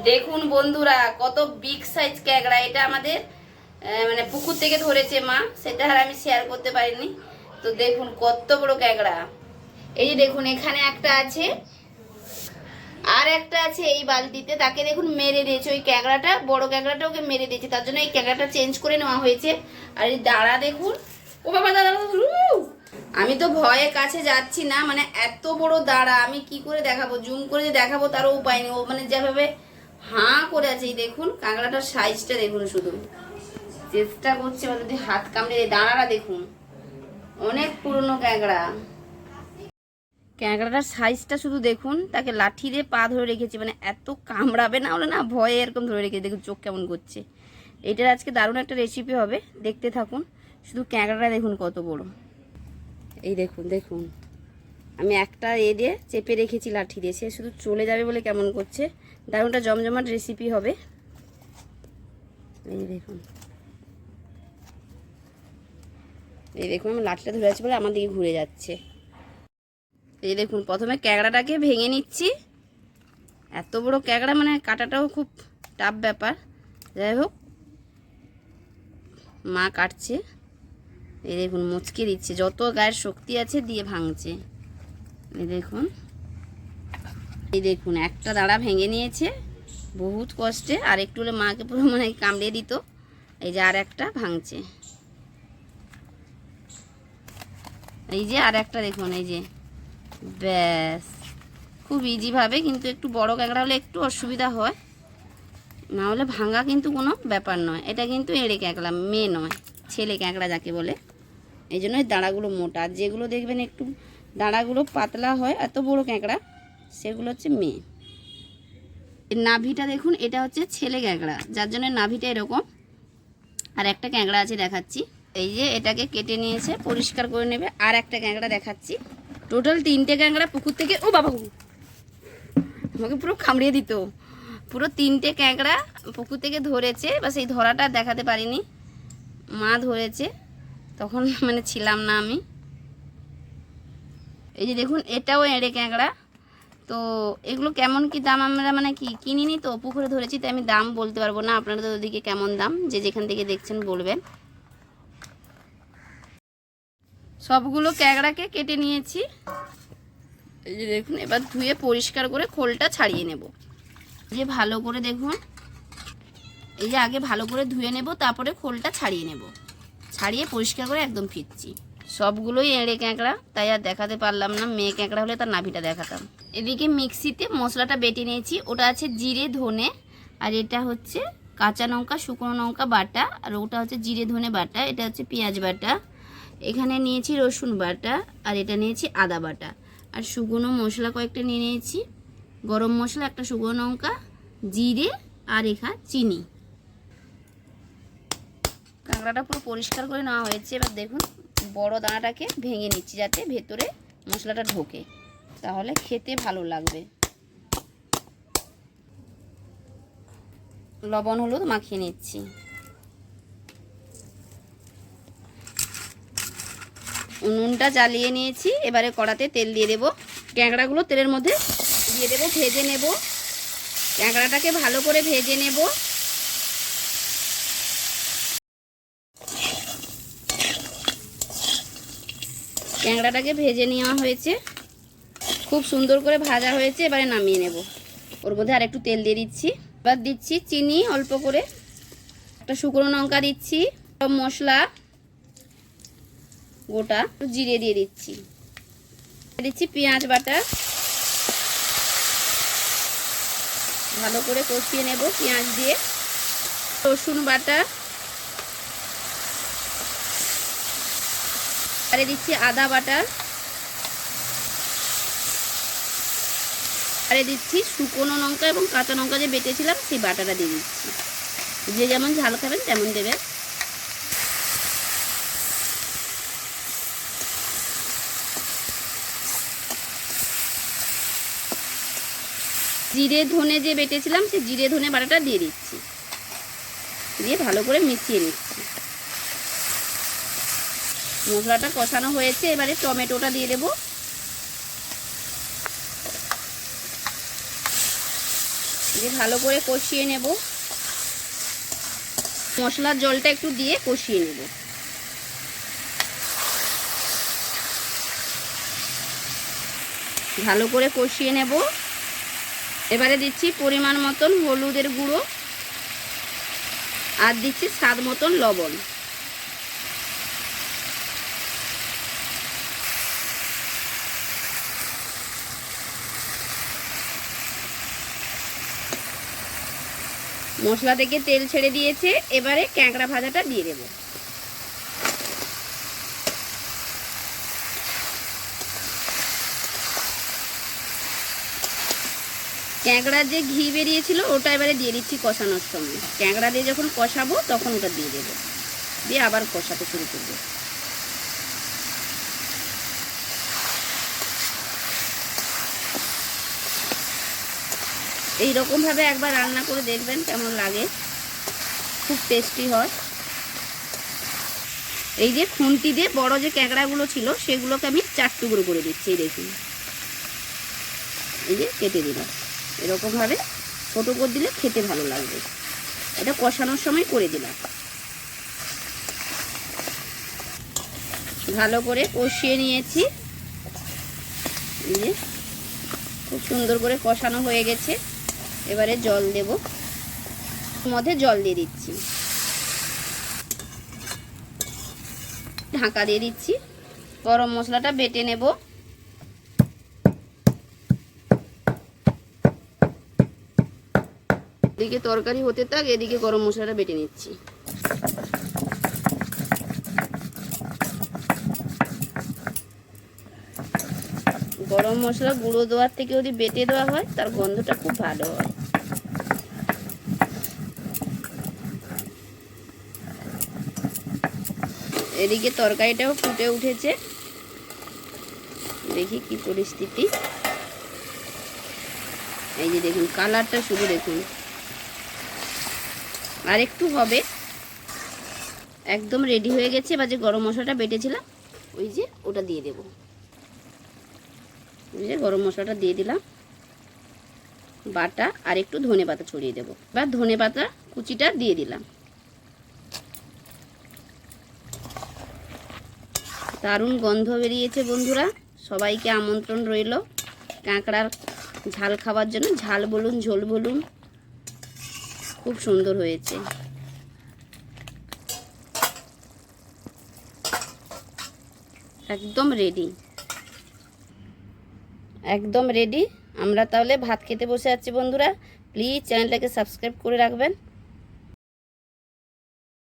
দেখুন বন্ধুরা, কত বিগ সাইজ ক্যাংড়া। এটা আমাদের মানে পুকুর থেকে ধরেছে মা, সেটা আর আমি শেয়ার করতে পারিনি। তো দেখুন কত বড় ক্যাংড়া। এই যে দেখুন, এখানে একটা আছে। আর একটা আছে এই বালতিতে, তাকে দেখুন মেরে দিয়েছে। ওই ক্যাংড়াটা, বড় ক্যাংড়াটা ওকে মেরে দিয়েছে। তার জন্য এই ক্যাংড়াটা চেঞ্জ করে নেওয়া হয়েছে। আর এই দাঁড়া দেখুন। ও বাবা দাদা আমি তো ভয়ে কাছে যাচ্ছি না মানে এত বড় দাঁড়া। আমি কি করে দেখাবো? জুম করে যে দেখাবো, তারও উপায় নেই। ও মানে যেভাবে হাঁ করে আছে, এই দেখুন, কাঁকড়াটার সাইজটা দেখুন শুধু। চেষ্টা করছে এবার যদি হাত কামড়ে দাঁড়াটা দেখুন। অনেক পুরনো ক্যাঁকড়া ক্যাঁকড়াটার সাইজটা শুধু দেখুন, তাকে লাঠি দিয়ে পা ধরে রেখেছি মানে এত কামড়াবে না হলে না, ভয়ে এরকম ধরে রেখেছি। দেখুন, চোখ কেমন করছে। এটার আজকে দারুণ একটা রেসিপি হবে, দেখতে থাকুন। শুধু ক্যাঁকড়াটা দেখুন কত বড়। এই দেখুন দেখুন। আমি একটা এ দিয়ে চেপে রেখেছি লাঠি দিয়ে, সে শুধু চলে যাবে বলে কেমন করছে। দারুণটা জমজমাট রেসিপি হবে। এই দেখুন। এই দেখুন, আমি লাঠিটা ধরে আছি বলে আমার দিকে ঘুরে যাচ্ছে। এই দেখুন, প্রথমে ক্যাংড়াটাকে ভেঙে নিচ্ছি। এত বড় ক্যাংড়া মানে কাটাটাও খুব টাফ ব্যাপার। যাই হোক, মা কাটছে। এই দেখুন, মুচকে দিচ্ছে। যত গায়ের শক্তি আছে, দিয়ে ভাঙছে। এই দেখুন। এই দেখুন, একটা দাঁড়া ভেঙে নিয়েছে। বহুত কষ্টে, আর একটু হলে মাকে পুরো মানে কামড়িয়ে দিত। এই যে আর একটা ভাঙছে। এই যে আর একটা দেখুন, এই যে। ব্যাস, খুব ইজিভাবে কিন্তু একটু বড় ক্যাঁকড়া হলে একটু অসুবিধা হয়। না হলে ভাঙা কিন্তু কোনো ব্যাপার নয়। এটা কিন্তু এড়ে ক্যাঁকড়া মেয়ে নয়, ছেলে ক্যাঁকড়া যাকে বলে। এই জন্য এই দাঁড়াগুলো মোটা। যেগুলো দেখবেন একটু দাঁড়াগুলো পাতলা হয়, এত বড় ক্যাঁকড়া সেগুলো হচ্ছে মেয়ে। নাভিটা দেখুন, এটা হচ্ছে ছেলে ক্যাঁকড়া, যার জন্য নাভিটা এরকম। আর একটা ক্যাঁকড়া আছে দেখাচ্ছি। এই যে এটাকে কেটে নিয়েছে, পরিষ্কার করে নেবে। আর একটা ক্যাঁকড়া দেখাচ্ছি। টোটাল তিনটে ক্যাঁকড়া পুকুর থেকে ও বাবা আমাকে পুরো খামড়িয়ে দিত। পুরো তিনটে ক্যাঁকড়া পুকুর থেকে ধরেছে। বা সেই ধরাটা দেখাতে পারিনি। মা ধরেছে। তখন মানে ছিলাম না আমি। এই যে দেখুন, এটাও এঁড়ে ক্যাঁকড়া। তো এগুলো কেমন কি দাম? আমরা মানে কি কিনিনি তো, পুকুরে ধরেছি, তাই আমি দাম বলতে পারব না। আপনারা তো ওদিকে কেমন দাম? যে যেখান থেকে দেখছেন বলবেন। সবগুলো ক্যাংড়াকে কেটে নিয়েছি। এই যে দেখুন, এবার ধুয়ে পরিষ্কার করে খোলটা ছাড়িয়ে নেব। যে ভালো করে দেখুন। এই যে আগে ভালো করে ধুয়ে নেব, তারপরে খোলটা ছাড়িয়ে নেব। ছাড়িয়ে পরিষ্কার করে একদম ফিরছি সবগুলোই এঁড়ে ক্যাঁকড়া, তাই আর দেখাতে পারলাম না, মেয়ে ক্যাঁকড়া হলে তার নাভিটা দেখাতাম। এদিকে মিক্সিতে মশলাটা বেটে নিয়েছি, ওটা আছে জিরে, ধনে, আর এটা হচ্ছে কাঁচা লঙ্কা, শুকনো লঙ্কা বাটা, আর ওটা হচ্ছে জিরে, ধনে বাটা, এটা হচ্ছে পেঁয়াজ বাটা। এখানে নিয়েছি রসুন বাটা, আর এটা নিয়েছি আদা বাটা। আর শুকনো মশলা কয়েকটা নিয়ে নিয়েছি, গরম মশলা একটা শুকনো লঙ্কা, জিরে, আর এখা চিনি। কাঁকড়াটা পুরো পরিষ্কার করে নেওয়া হয়েছে, এবার দেখুন বড় দানাটাকে ভেঙে নিচ্ছি যাতে ভেতরে মশলাটা ঢোকে। তাহলে খেতে ভালো লাগবে। লবণ, হলুদ মাখিয়ে নিচ্ছি। উনুনটা জ্বালিয়ে নিয়েছি। এবারে কড়াতে তেল দিয়ে দেবো। ক্যাঁকড়াগুলো তেলের মধ্যে দিয়ে দেবো, ভেজে নেব। ক্যাঁকড়াটাকে ভালো করে ভেজে নেব। ক্যাংড়াটাকে ভেজে নেওয়া হয়েছে। খুব সুন্দর করে ভাজা হয়েছে, এবারে নামিয়ে নেব। ওর মধ্যে আর একটু তেল দিয়ে দিচ্ছি। এবার দিচ্ছি চিনি অল্প করে। একটা শুকনো লঙ্কা দিচ্ছি, সব মশলা, গোটা জিরে দিয়ে দিচ্ছি। দিচ্ছি পেঁয়াজ বাটা। ভালো করে কষিয়ে নেব পেঁয়াজ দিয়ে। রসুন বাটা। আরে দিচ্ছি আদা বাটা আরে দিচ্ছি শুকনো লঙ্কা এবং কাঁচা লঙ্কা যে বেটেছিলাম, সেই বাটাটা দিয়ে দিচ্ছি। যে যেমন ঝাল খাবেন তেমন দেবেন। জিরে ধনে যে বেটেছিলাম, সেই জিরে ধনে বাটাটা দিয়ে দিচ্ছি। দিয়ে ভালো করে মিশিয়ে নিচ্ছি। মশলাটা কষানো হয়েছে, এবারে টমেটোটা দিয়ে দেবো। দিয়ে ভালো করে কষিয়ে নেব। মশলার জলটা একটু দিয়ে কষিয়ে নেব। ভালো করে কষিয়ে নেব। এবারে দিচ্ছি পরিমাণ মতন হলুদের গুঁড়ো। আর দিচ্ছি স্বাদ মতন লবণ। মশলা থেকে তেল ছেড়ে দিয়েছে, এবারে ক্যাঁকড়া ভাজাটা দিয়ে দেবো। ক্যাঁকড়ার যে ঘি বেরিয়েছিল, ওটা এবারে দিয়ে দিচ্ছি কষানোর সময় ক্যাঁকড়া দিয়ে যখন কষাবো, তখন ওটা দিয়ে দেবো। দিয়ে আবার কষাতে শুরু করব। এই রকমভাবে একবার রান্না করে দেখবেন কেমন লাগে। খুব টেস্টি হয়। এই যে খুন্তি দিয়ে বড় যে ক্যাঁকড়াগুলো ছিল, সেগুলোকে আমি চার টুকরো করে দিচ্ছি, এই দেখুন। এই যে কেটে দিলাম। এরকমভাবে ছোটো করে দিলে খেতে ভালো লাগবে। এটা কষানোর সময় করে দিলাম। ভালো করে কষিয়ে নিয়েছি। খুব সুন্দর করে কষানো হয়ে গেছে। এবারে জল দেব। মধ্যে জল দিয়ে দিচ্ছি। ঢাকা দিয়ে দিচ্ছি। গরম মশলাটা বেটে নেব। এদিকে তরকারি হতে থাক, এদিকে গরম মশলাটা বেটে নিচ্ছি। গরম মশলা গুঁড়ো দেওয়ার থেকে যদি বেটে দেওয়া হয়, তার গন্ধটা খুব ভালো হয়। এদিকে তরকারিটাও ফুটে উঠেছে। দেখি কি পরিস্থিতি। এই যে দেখুন, কালারটা শুধু দেখুন। আর একটু হবে। একদম রেডি হয়ে গেছে, এবার যে গরম মশলাটা বেটেছিলাম, ওই যে ওটা দিয়ে দেবো। ওই যে গরম মশলাটা দিয়ে দিলাম। বাটা আর একটু ধনে পাতা ছড়িয়ে দেবো। বা ধনে পাতা কুচিটা দিয়ে দিলাম। দারুণ গন্ধ বেরিয়েছে বন্ধুরা। সবাইকে আমন্ত্রণ রইল। কাঁকড়ার ঝাল খাবার জন্য, ঝাল বলুন, ঝোল বলুন, খুব সুন্দর হয়েছে। একদম রেডি একদম রেডি আমরা তাহলে ভাত খেতে বসে আছি বন্ধুরা। প্লিজ চ্যানেলটাকে সাবস্ক্রাইব করে রাখবেন।